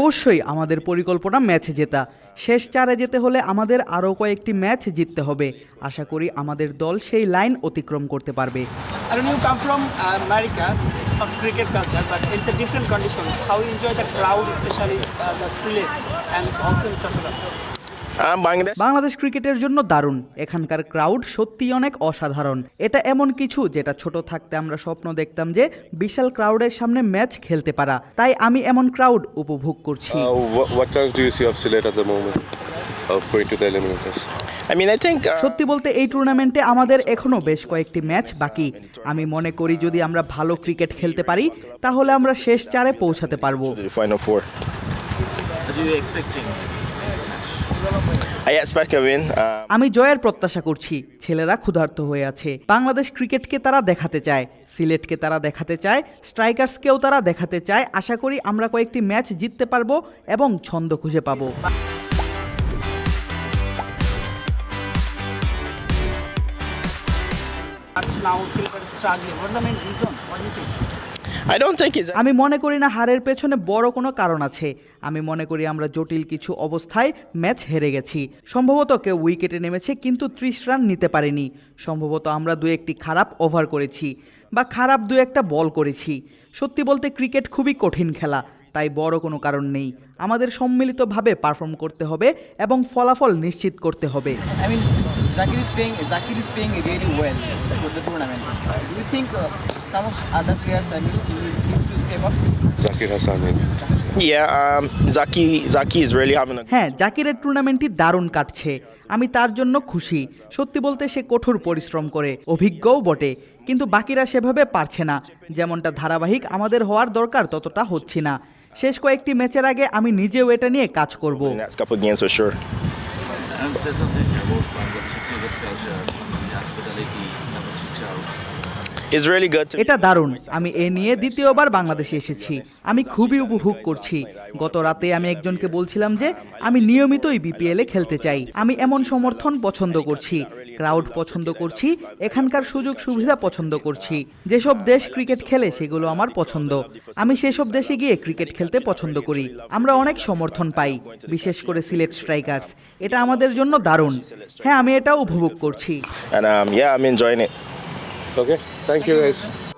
অবশ্যই আমাদের পরিকল্পনা ম্যাচ জেতা। শেষ চারে যেতে হলে আমাদের আরও কয়েকটি ম্যাচ জিততে হবে। আশা করি আমাদের দল সেই লাইন অতিক্রম করতে পারবে। Cricket culture it's the different condition how enjoy the crowd specially the Sylhet and Chittagong Bangladesh? ক্রিকেটের জন্য দারুণ। এখানকার ক্রাউড সত্যিই অনেক অসাধারণ। এটা এমন কিছু যেটা ছোট থাকতে আমরা স্বপ্ন দেখতাম যে বিশাল ক্রাউডের সামনে ম্যাচ খেলতে পারা। তাই আমি এমন ক্রাউড উপভোগ করছি। Uh, what, what chance do you see of Sylhet at the moment? Of going to the eliminators? I mean, I think. Uh, সত্যি বলতে এই টুর্নামেন্টে আমাদের এখনও বেশ কয়েকটি ম্যাচ বাকি। আমি মনে করি যদি আমরা ভালো ক্রিকেট খেলতে পারি তাহলে আমরা শেষ চারে পৌঁছাতে পারব। আমি জয়ের প্রত্যাশা করছি ছেলেরা ক্ষুধার্ত হয়ে আছে বাংলাদেশ ক্রিকেটকে তারা দেখাতে চায় সিলেটকে তারা দেখাতে চায় স্ট্রাইকার্সকেও তারা দেখাতে চায় আশা করি আমরা কয়েকটি ম্যাচ জিততে পারব এবং ছন্দ খুঁজে পাবো now Silver is struggling. What is the main reason? What do you think? আমি মনে করি না হারের পেছনে বড় কোনো কারণ আছে। আমি মনে করি আমরা জটিল কিছু অবস্থায় ম্যাচ হেরে গেছি। সম্ভবত কেউ উইকেটে নেমেছে কিন্তু ত্রিশ রান নিতে পারেনি। সম্ভবত আমরা দু একটি খারাপ ওভার করেছি বা খারাপ দু একটা বল করেছি। সত্যি বলতে ক্রিকেট খুবই কঠিন খেলা তাই বড় কোনো কারণ নেই। আমাদের সম্মিলিতভাবে পারফর্ম করতে হবে এবং ফলাফল নিশ্চিত করতে হবে। I mean, Zakir is playing. Zakir is playing really well for the tournament. Do you think uh, some of other players need to, need to step up? Zakir Hassan. হ্যাঁ জাকিরের টুর্নামেন্টটি দারুণ কাটছে আমি তার জন্য খুশি সত্যি বলতে সে কঠোর পরিশ্রম করে অভিজ্ঞও বটে কিন্তু বাকিরা সেভাবে পারছে না যেমনটা ধারাবাহিক আমাদের হওয়ার দরকার ততটা হচ্ছে না শেষ কয়েকটি ম্যাচের আগে আমি নিজেও এটা নিয়ে কাজ করব culture, hospitality, never এটা দারুণ। আমি এ নিয়ে দ্বিতীয়বার বাংলাদেশে এসেছি। আমি খুবই উপভোগ করছি। গত রাতে আমি একজনকে বলছিলাম যে আমি নিয়মিতই বিপিএল এ খেলতে চাই। আমি এমন সমর্থন পছন্দ করছি ক্রাউড পছন্দ করছি এখানকার সুযোগ সুবিধা পছন্দ করছি। যেসব দেশ ক্রিকেট খেলে সেগুলো আমার পছন্দ। আমি সেসব দেশে গিয়ে ক্রিকেট খেলতে পছন্দ করি। আমরা অনেক সমর্থন পাই বিশেষ করে সিলেট স্ট্রাইকার্স। এটা আমাদের জন্য দারুণ। হ্যাঁ আমি এটা উপভোগ করছি। okay thank, you guys.